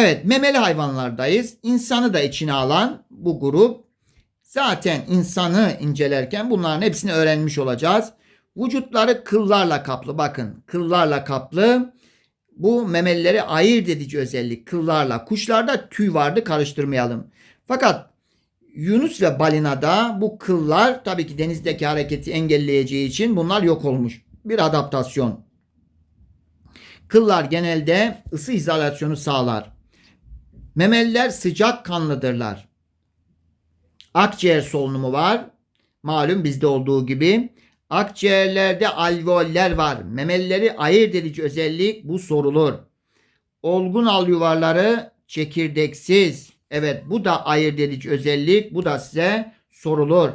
Evet memeli hayvanlardayız. İnsanı da içine alan bu grup. Zaten insanı incelerken bunların hepsini öğrenmiş olacağız. Vücutları kıllarla kaplı. Bakın kıllarla kaplı. Bu memelileri ayırt edici özellik kıllarla. Kuşlarda tüy vardı karıştırmayalım. Fakat Yunus ve balinada bu kıllar tabii ki denizdeki hareketi engelleyeceği için bunlar yok olmuş. Bir adaptasyon. Kıllar genelde ısı izolasyonu sağlar. Memeliler sıcak kanlıdırlar. Akciğer solunumu var. Malum bizde olduğu gibi. Akciğerlerde alveoller var. Memelileri ayırt edici özellik bu sorulur. Olgun al yuvarları çekirdeksiz. Evet bu da ayırt edici özellik. Bu da size sorulur.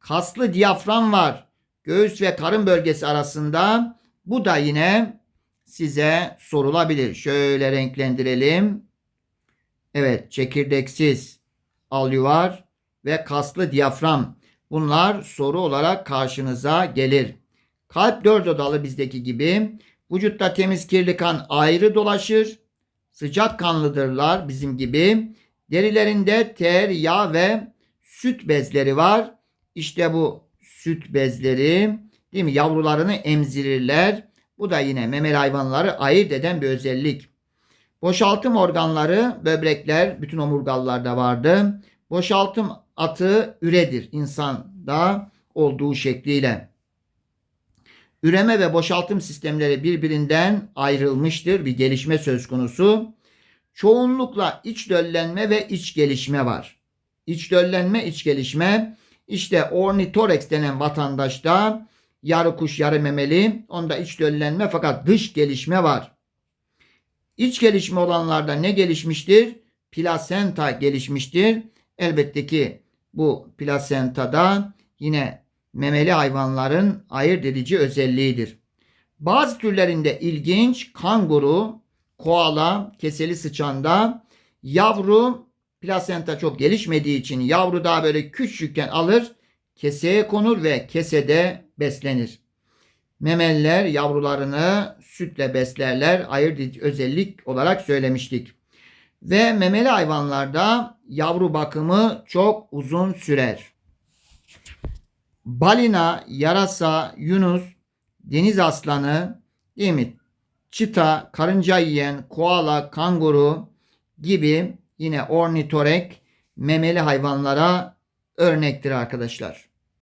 Kaslı diyafram var. Göğüs ve karın bölgesi arasında. Bu da yine size sorulabilir. Şöyle renklendirelim. Evet çekirdeksiz alüvar ve kaslı diyafram. Bunlar soru olarak karşınıza gelir. Kalp dört odalı bizdeki gibi. Vücutta temiz kirli kan ayrı dolaşır. Sıcak kanlıdırlar bizim gibi. Derilerinde ter, yağ ve süt bezleri var. İşte bu süt bezleri değil mi? Yavrularını emzirirler. Bu da yine memeli hayvanları ayırt eden bir özellik. Boşaltım organları böbrekler bütün omurgalılarda vardı. Boşaltım atı üredir insanda olduğu şekliyle. Üreme ve boşaltım sistemleri birbirinden ayrılmıştır. Bir gelişme söz konusu. Çoğunlukla iç döllenme ve iç gelişme var. İç döllenme, iç gelişme. İşte ornitorex denen vatandaşta yarı kuş yarı memeli. Onda iç döllenme fakat dış gelişme var. İç gelişme olanlarda ne gelişmiştir? Plasenta gelişmiştir. Elbette ki bu plasentada yine memeli hayvanların ayırt edici özelliğidir. Bazı türlerinde ilginç kanguru, koala, keseli sıçanda yavru plasenta çok gelişmediği için yavru daha böyle küçükken alır, keseye konur ve kesede beslenir. Memeliler yavrularını sütle beslerler. Ayırt özellik olarak söylemiştik. Ve memeli hayvanlarda yavru bakımı çok uzun sürer. Balina, yarasa, yunus, deniz aslanı, değil mi? Çita, karınca yiyen, koala, kanguru gibi yine ornitorek memeli hayvanlara örnektir arkadaşlar.